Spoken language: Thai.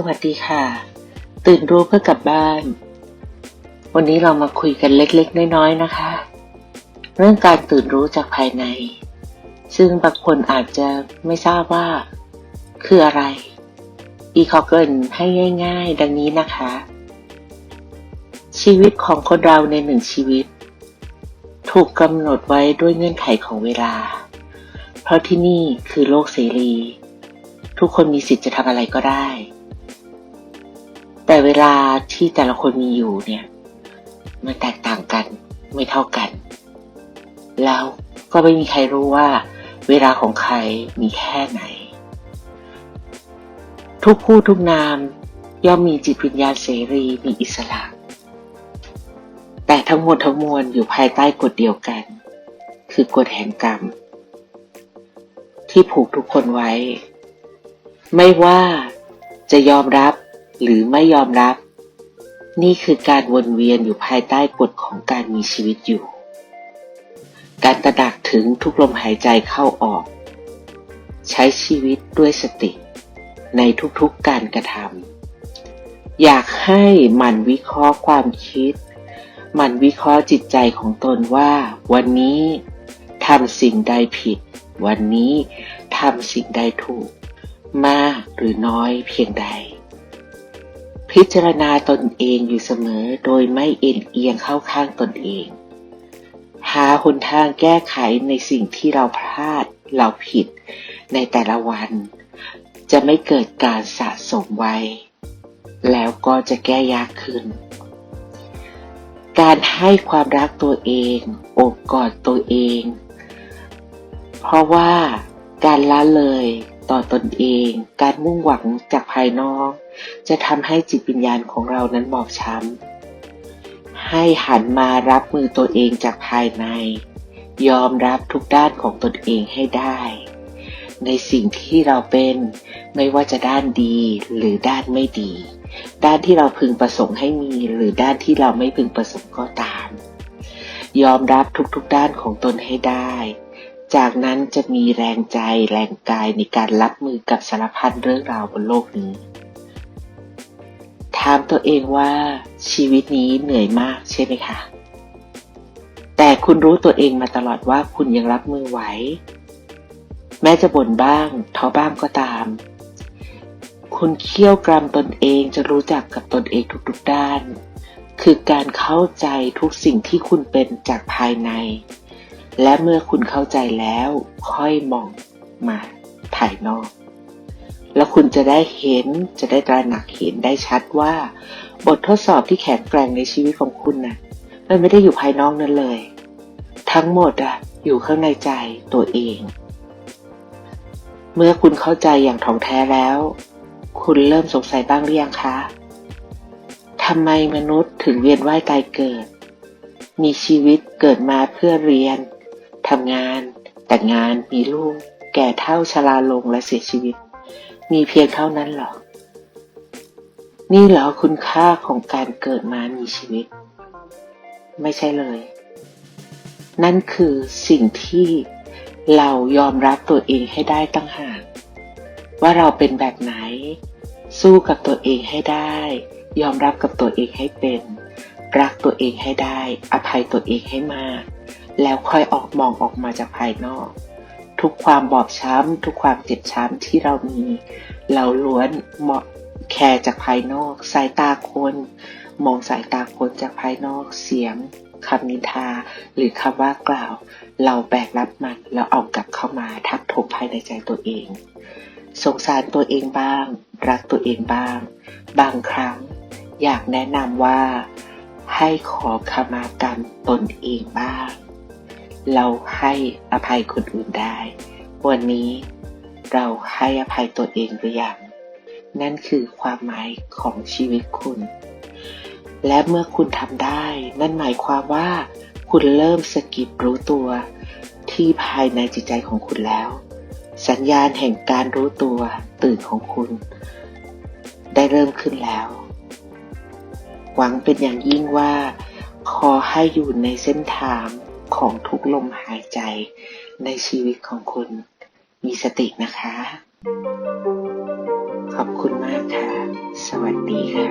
สวัสดีค่ะ ตื่นรู้เพื่อกลับบ้าน วันนี้เรามาคุยกันเล็กๆ น้อยๆนะคะ เรื่องการตื่นรู้จากภายใน ซึ่งบางคนอาจจะไม่ทราบว่า คืออะไร อีขอเกินให้ง่าย ๆ ดังนี้นะคะ ชีวิตของคนเราในหนึ่งชีวิต ถูกกำหนดไว้ด้วยเงื่อนไขของเวลา เพราะที่นี่คือโลกเสรีทุกคนมีสิทธิ์จะทำอะไรก็ได้ แต่เวลาที่แต่ละคนมีอยู่เนี่ย มันแตกต่างกันไม่เท่ากัน แล้วก็ไม่มีใครรู้ว่า เวลาของใครมีแค่ไหน ทุกผู้ทุกนามย่อมมีจิตวิญญาณเสรีมีอิสระ แต่ทั้งหมดทั้งมวลอยู่ภายใต้กฎเดียวกัน คือกฎแห่งกรรม ที่ผูกทุกคนไว้ ไม่ว่าจะยอมรับ หรือไม่ยอมรับ นี่คือการวนเวียนอยู่ภายใต้กฎของการมีชีวิตอยู่ การตระหนักถึงทุกลมหายใจเข้าออก ใช้ชีวิตด้วยสติ ในทุกๆการกระทำอยากให้มันวิเคราะห์ความคิด มันวิเคราะห์จิตใจของตนว่า วันนี้ทำสิ่งใดผิด วันนี้ทำสิ่งใดถูก มากหรือน้อยเพียงใด พิจารณาตนเองอยู่เสมอโดยไม่เอ็นเอียงเข้าข้างตนเอง หาหนทางแก้ไขในสิ่งที่เราพลาดเราผิดในแต่ละวัน จะไม่เกิดการสะสมไว้ แล้วก็จะแก้ยากขึ้น การให้ความรักตัวเองอบกอดตัวเอง เพราะว่าการละเลย ต่อตนเอง การมุ่งหวังจากภายนอก จะทำให้จิตวิญญาณของเรานั้นบอบช้ำ ให้หันมารับมือตัวเองจากภายใน ยอมรับทุกด้านของตนเองให้ได้ ในสิ่งที่เราเป็นไม่ว่าจะด้านดีหรือด้านไม่ดี ด้านที่เราพึงประสงค์ให้มีหรือด้านที่เราไม่พึงประสงค์ก็ตาม ยอมรับทุกๆด้านของตนให้ได้ จากนั้นจะมีแรงใจแรงกายในการรับมือกับสารพัดเรื่องราวบนโลกนี้ ถามตัวเองว่าชีวิตนี้เหนื่อยมากใช่ไหมคะ แต่คุณรู้ตัวเองมาตลอดว่าคุณยังรับมือไหว แม้จะบ่นบ้างท้อบ้างก็ตาม คุณเคี่ยวกรำตนเองจะรู้จักกับตนเองทุกๆด้าน คือการเข้าใจทุกสิ่งที่คุณเป็นจากภายใน และเมื่อคุณเข้าใจแล้ว ค่อยมองมาภายนอก แล้วคุณจะได้เห็นจะได้ตระหนักเห็นได้ชัดว่า บททดสอบที่แข็งแกร่งในชีวิตของคุณนะ่ะมันไม่ได้อยู่ภายนอกนั่นเลย ทั้งหมดอะอยู่ข้างในใจตัวเอง เมื่อคุณเข้าใจอย่างถ่องแท้แล้ว คุณเริ่มสงสัยบ้างหรือยังคะทำไมมนุษย์ถึงเวียนว่ายตายเกิด มีชีวิตเกิดมาเพื่อเรียน ทำงาน แต่งงานมีลูก แก่เท่าชราลงและเสียชีวิต มีเพียงเท่านั้นหรอ นี่เหรอคุณค่าของการเกิดมามีชีวิต ไม่ใช่เลย นั่นคือสิ่งที่เรายอมรับตัวเองให้ได้ตั้งหากว่าเราเป็นแบบไหน สู้กับตัวเองให้ได้ ยอมรับกับตัวเองให้เป็น รักตัวเองให้ได้ อภัยตัวเองให้มาก แล้วค่อยออกมองออกมาจากภายนอก ทุกความบอบช้ำ ทุกความเจ็บช้ำที่เรามี เราล้วนเหมาะแคร์จากภายนอก สายตาคน มองสายตาคนจากภายนอกเสียงคำนินทา หรือคำว่ากล่าว เราแบกรับมัน แล้วเอากลับเข้ามาทับถมภายในใจตัวเอง สงสารตัวเองบ้าง รักตัวเองบ้าง บางครั้ง อยากแนะนำว่า ให้ขอขมากรรมตนเองบ้าง เราให้อภัยคนอื่นได้ วันนี้เราให้อภัยตัวเองหรือยัง นั่นคือความหมายของชีวิตคุณ และเมื่อคุณทำได้ นั่นหมายความว่าคุณเริ่มสกิดรู้ตัว ที่ภายในจิตใจของคุณแล้ว สัญญาณแห่งการรู้ตัวตื่นของคุณ ได้เริ่มขึ้นแล้ว หวังเป็นอย่างยิ่งว่า ขอให้อยู่ในเส้นทาง ของทุกลมหายใจในชีวิตของคุณ มีสตินะคะ ขอบคุณมากค่ะ สวัสดีค่ะ